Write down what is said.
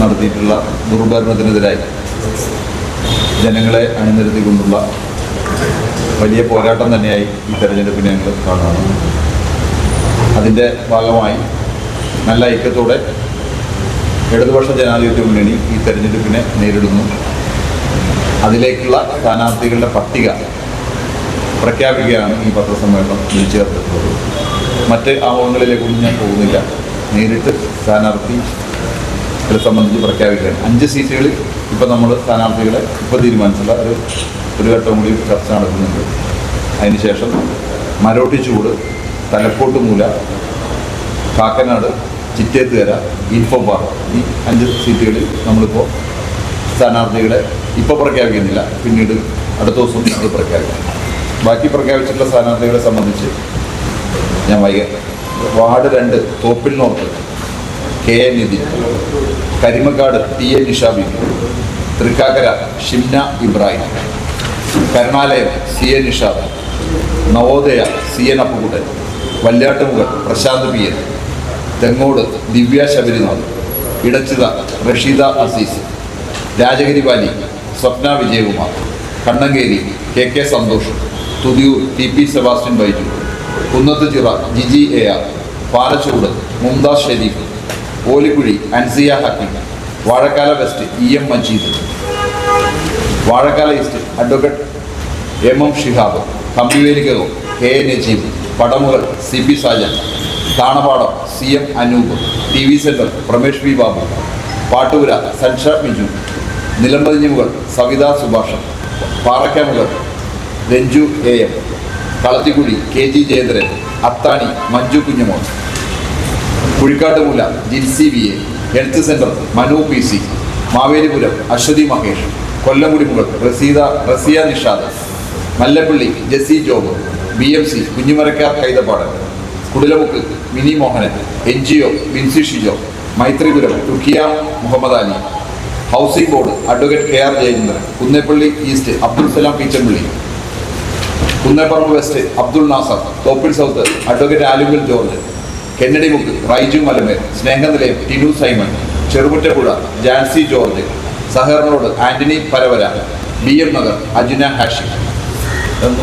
നടത്തിയിട്ടുള്ള ദുർഭരണത്തിനെതിരായി ജനങ്ങളെ അണിനിരത്തിക്കൊണ്ടുള്ള വലിയ പോരാട്ടം തന്നെയായി ഈ തെരഞ്ഞെടുപ്പിനെ ഞങ്ങൾ കാണുന്നത്. അതിന്റെ ഭാഗമായി നല്ല ഐക്യത്തോടെ ഇടതുപക്ഷ ജനാധിപത്യ മുന്നണി ഈ തെരഞ്ഞെടുപ്പിനെ നേരിടുന്നു. അതിലേക്കുള്ള സ്ഥാനാർത്ഥികളുടെ പട്ടിക പ്രഖ്യാപിക്കുകയാണ് ഈ പത്രസമ്മേളനം വിളിച്ചു ചേർത്തിട്ടുള്ളത്. മറ്റ് ആമുഖങ്ങളിലേക്കൊന്നും ഞാൻ പോകുന്നില്ല. നേരിട്ട് സ്ഥാനാർത്ഥികളെ സംബന്ധിച്ച് പ്രഖ്യാപിക്കുകയാണ്. അഞ്ച് സീറ്റുകളിൽ ഇപ്പോൾ നമ്മൾ സ്ഥാനാർത്ഥികളെ ഇപ്പോൾ തീരുമാനിച്ചുള്ള ഒരു ഒരു ഘട്ടം കൂടി ചർച്ച നടക്കുന്നുണ്ട്. അതിനുശേഷം മരോട്ടിച്ചൂട് തലക്കോട്ട് മൂല കാക്കനാട് ചിറ്റേത്തുകര ഇൻഫോ പാർക്ക് ഈ അഞ്ച് സീറ്റുകളിൽ നമ്മളിപ്പോൾ സ്ഥാനാർത്ഥികളെ ഇപ്പോൾ പ്രഖ്യാപിക്കുന്നില്ല. പിന്നീട് അടുത്ത ദിവസം നമ്മൾ പ്രഖ്യാപിക്കും. ബാക്കി പ്രഖ്യാപിച്ചിട്ടുള്ള സ്ഥാനാർത്ഥികളെ സംബന്ധിച്ച് ഞാൻ വൈകാം വാർഡ് രണ്ട് Thoppil north. K A Nithin Karimakkad T A Nishabi Thrikkakara Shimna Ibrahim Karunalayam C A Nishad Navodaya C N Appukuttan Valyattumukal Prashanth P N Thengode Divya Sabarinath Edachitha Rasheeda Azeez Rajagiri valley Swapna Vijayakumar Kannankeri K K Santhosh Thuthiyoor T P Sebastian Baiju Kunnathuchira Jiji A R Palachood Mumtaz Sherif Olikkuzhi Ansiya Hakeem Vazhakkala west E M Majeed. Vazhakkala east advocate M M Shihab Kambivelikkakam K A Najeeb Padamugal C P Sajan Thanapadam C M Anoop T V centre Pramesh V Babu Pattoora Sansha Miju Nilampathinjamugal Savitha Subhashan Parakkamugal Ranju A M Kalathikkudi K G Jayendran Athani Manju Kunjumon. Kuzhikkattumoola Jincy V A health centre Manu P C Mavelipuram Aswathy Mahesh Kollamkudimugal Raseeda Rasiya Nishad Mallappally Jessy Job B M C Kunjimarakkar Kaithappadu Kudilamukku Mini Mohanan N G O Bincy Shijo Maithripuram Rukhiya Muhammad Ali housing board advocate K R Jayachandran Kunnappally east Abdul Salam Peechampally Kunnepparambu west Abdul Nasar Thoppil south advocate Alunkal George Kennedy Mukku Raiju Malamel Snehanilayam Tinu Simon Cheruputtappuzha Jancy George road Antony Paravara B M Nagar Ajuna Hashi. എന്ന്